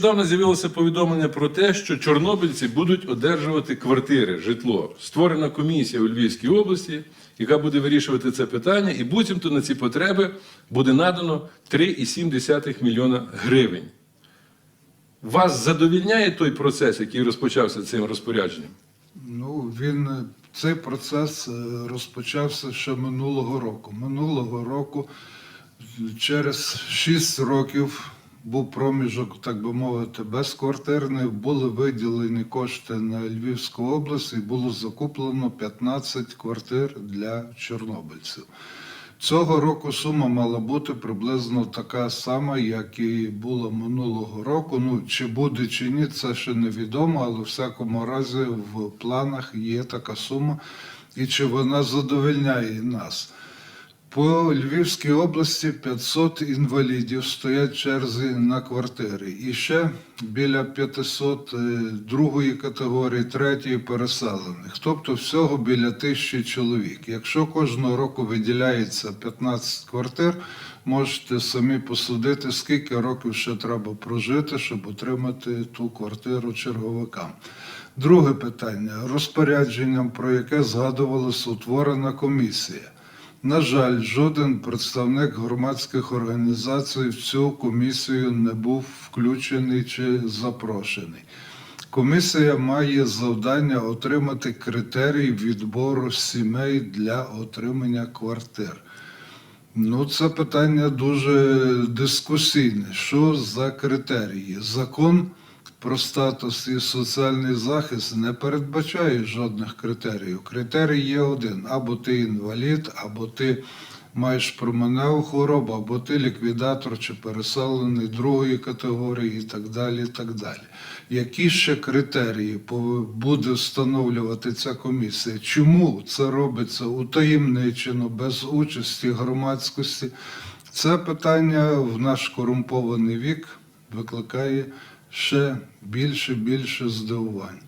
Недавно з'явилося повідомлення про те, що чорнобильці будуть одержувати квартири, житло. Створена комісія у Львівській області, яка буде вирішувати це питання, і буцімто на ці потреби буде надано 3,7 мільйона гривень. Вас задовільняє той процес, який розпочався цим розпорядженням? Ну, він цей процес е, розпочався ще минулого року. Минулого року, через 6 років, був проміжок, так би мовити, безквартирний, були виділені кошти на Львівську область і було закуплено 15 квартир для чорнобильців. Цього року сума мала бути приблизно така сама, як і була минулого року. Ну чи буде, чи ні, це ще невідомо, але в всякому разі в планах є така сума, і чи вона задовольняє нас. По Львівській області 500 інвалідів стоять в черзі на квартири. І ще біля 500 е, другої категорії, третьої переселених. Тобто всього біля тисячі чоловік. Якщо кожного року виділяється 15 квартир, можете самі посудити, скільки років ще треба прожити, щоб отримати ту квартиру черговикам. Друге питання розпорядженням, про яке згадувалася утворена комісія. На жаль, жоден представник громадських організацій в цю комісію не був включений чи запрошений. Комісія має завдання отримати критерії відбору сімей для отримання квартир. Ну, це питання дуже дискусійне. Що за критерії? Закон про статус і соціальний захист не передбачає жодних критеріїв. Критерій є один: або ти інвалід, або ти маєш променеву хворобу, або ти ліквідатор чи переселений другої категорії, і так далі. і так далі. Які ще критерії буде встановлювати ця комісія? Чому це робиться утаємничено, без участі громадськості? Це питання в наш корумпований вік викликає ще більше більше здивувань.